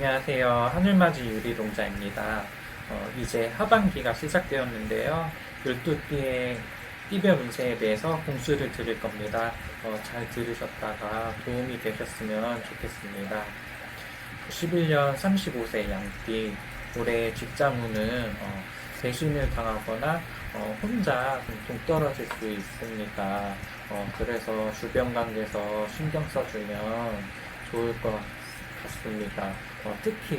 안녕하세요. 하늘맞이 유리동자입니다. 어, 이제 하반기가 시작되었는데요. 12띠의 띠별 운세에 대해서 공수를 드릴 겁니다. 어, 잘 들으셨다가 도움이 되셨으면 좋겠습니다. 11년 35세 양띠, 올해 직장운은 어, 배신을 당하거나 어, 혼자 좀 동떨어질 수 있습니다. 어, 그래서 주변 관계에서 신경 써주면 좋을 것 같습니다. 어, 특히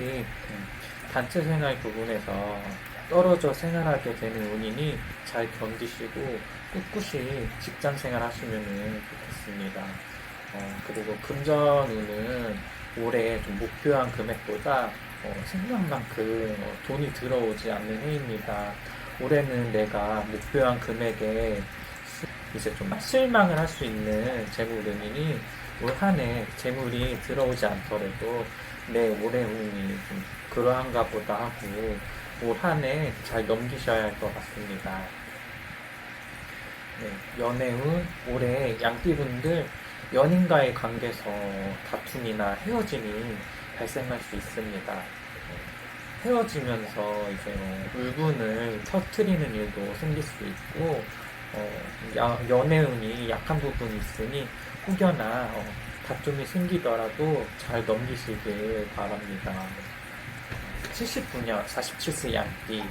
음, 단체 생활 부분에서 떨어져 생활하게 되는 운이니 잘 견디시고 꿋꿋이 직장 생활 하시면 좋겠습니다. 어, 그리고 금전운은 올해 좀 목표한 금액보다 어, 생각만큼 어, 돈이 들어오지 않는 해입니다. 올해는 내가 목표한 금액에 수- 이제 좀 실망을 할 수 있는 재물운이니 올한 해 재물이 들어오지 않더라도 내 올해 운이 좀 그러한가 보다 하고 올 한 해 잘 넘기셔야 할 것 같습니다. 네, 연애운 올해 양띠분들 연인과의 관계에서 다툼이나 헤어짐이 발생할 수 있습니다. 네, 헤어지면서 이제 뭐 울분을 터트리는 일도 생길 수 있고 어, 야- 연애운이 약한 부분이 있으니 혹여나 어, 다툼이 생기더라도 잘 넘기시길 바랍니다. 79년 47세 양띠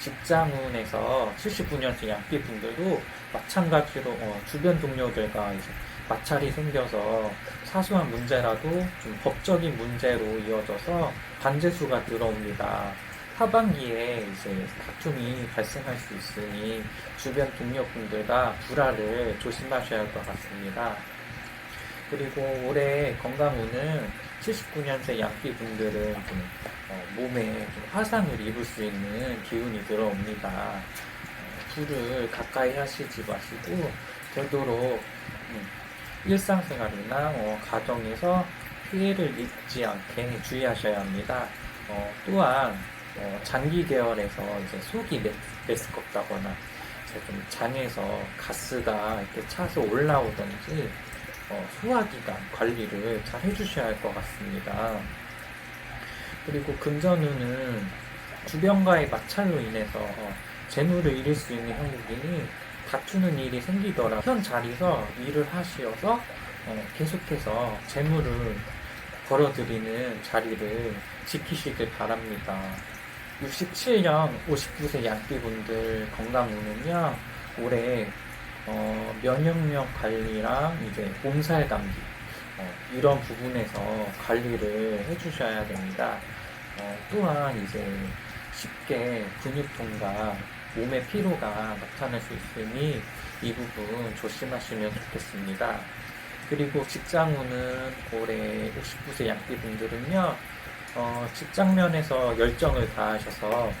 직장운에서 79년생 양띠 분들도 마찬가지로 어, 주변 동료들과 이제 마찰이 생겨서 사소한 문제라도 좀 법적인 문제로 이어져서 관제수가 들어옵니다. 하반기에 이제 다툼이 발생할 수 있으니 주변 동료분들과 불화를 조심하셔야 할 것 같습니다. 그리고 올해 건강운은 79년생 양띠분들은 좀 어, 몸에 좀 화상을 입을 수 있는 기운이 들어옵니다. 어, 불을 가까이 하시지 마시고 되도록 음, 일상생활이나 어, 가정에서 피해를 입지 않게 주의하셔야 합니다. 어, 또한 어, 장기 계열에서 이제 속이 메, 메스껍다거나 좀 장에서 가스가 이렇게 차서 올라오든지 어, 소화기관 관리를 잘 해주셔야 할 것 같습니다. 그리고 금전운은 주변과의 마찰로 인해서 어, 재물을 잃을 수 있는 형국이니 다투는 일이 생기더라 현 자리에서 일을 하시어서 어, 계속해서 재물을 벌어들이는 자리를 지키시길 바랍니다. 67년 59세 양띠분들 건강 운은요 올해 어, 면역력 관리랑 이제 몸살 감기 어, 이런 부분에서 관리를 해주셔야 됩니다. 어, 또한 이제 쉽게 근육통과 몸의 피로가 나타날 수 있으니 이 부분 조심하시면 좋겠습니다. 그리고 직장운은 올해 59세 양띠분들은요, 어, 직장 면에서 열정을 다하셔서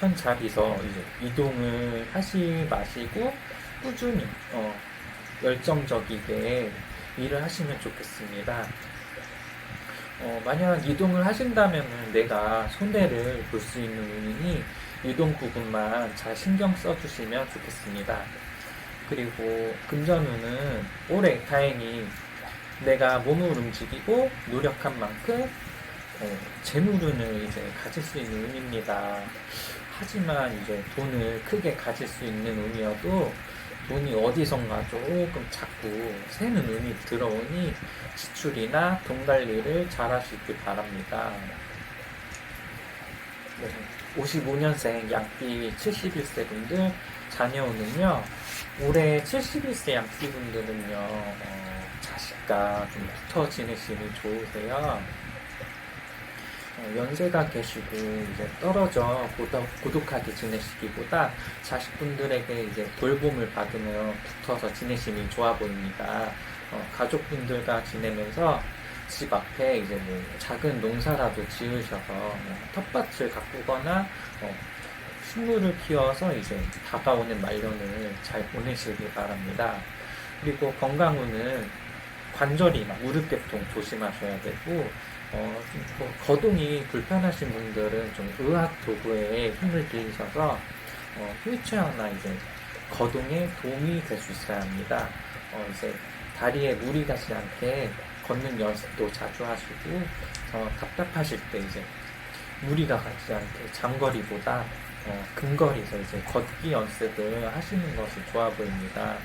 현 자리에서 이제 이동을 하시 마시고 꾸준히 어, 열정적이게 일을 하시면 좋겠습니다. 어, 만약 이동을 하신다면 내가 손해를 볼 수 있는 운이니 이동 부분만 잘 신경 써주시면 좋겠습니다. 그리고 금전운은 올해 다행히 내가 몸을 움직이고 노력한 만큼 어, 재물운을 이제 가질 수 있는 운입니다. 하지만 이제 돈을 크게 가질 수 있는 운이어도 돈이 어디선가 조금 자꾸 새는 운이 들어오니 지출이나 돈 관리를 잘 하시길 바랍니다. 네, 55년생 양띠 71세 분들 자녀운은요, 올해 71세 양띠 분들은요, 어, 자식과 좀 붙어 지내시니 좋으세요. 어, 연세가 계시고 이제 떨어져 고독, 고독 하게 지내시기보다 자식분들에게 이제 돌봄을 받으며 붙어서 지내심이 좋아 보입니다. 어, 가족분들과 지내면서 집 앞에 이제 뭐 작은 농사라도 지으셔서 뭐 텃밭을 가꾸거나 어, 식물을 키워서 이제 다가오는 말년을 잘 보내시길 바랍니다. 그리고 건강운은 관절이나 무릎 계통 조심하셔야 되고 어, 좀뭐 거동이 불편하신 분들은 좀 의학 도구에 힘을 들이셔서 어, 휠체어나 이제 거동에 도움이 될 수 있어야 합니다. 어, 이제 다리에 무리 가지 않게 걷는 연습도 자주 하시고 어, 답답하실 때 이제 무리가 가지 않게 장거리보다 어, 근거리에서 이제 걷기 연습을 하시는 것이 좋아 보입니다.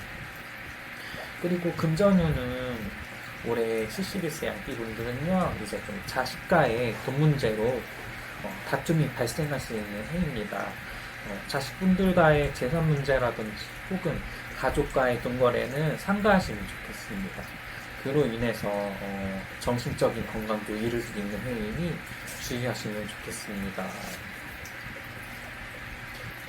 그리고 금전운은 올해 71세 양띠 분들은요, 이제 좀 자식과의 돈 문제로 어, 다툼이 발생할 수 있는 해입니다. 어, 자식분들과의 재산 문제라든지 혹은 가족과의 돈 거래는 삼가하시면 좋겠습니다. 그로 인해서 어, 정신적인 건강도 잃을 수 있는 해이니 주의하시면 좋겠습니다.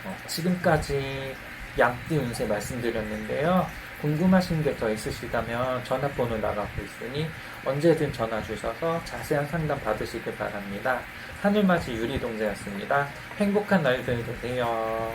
어, 지금까지 양띠 운세 말씀드렸는데요. 궁금하신 게 더 있으시다면 전화번호 나가고 있으니 언제든 전화 주셔서 자세한 상담 받으시길 바랍니다. 하늘맞이 유리동자였습니다. 행복한 날들 되세요.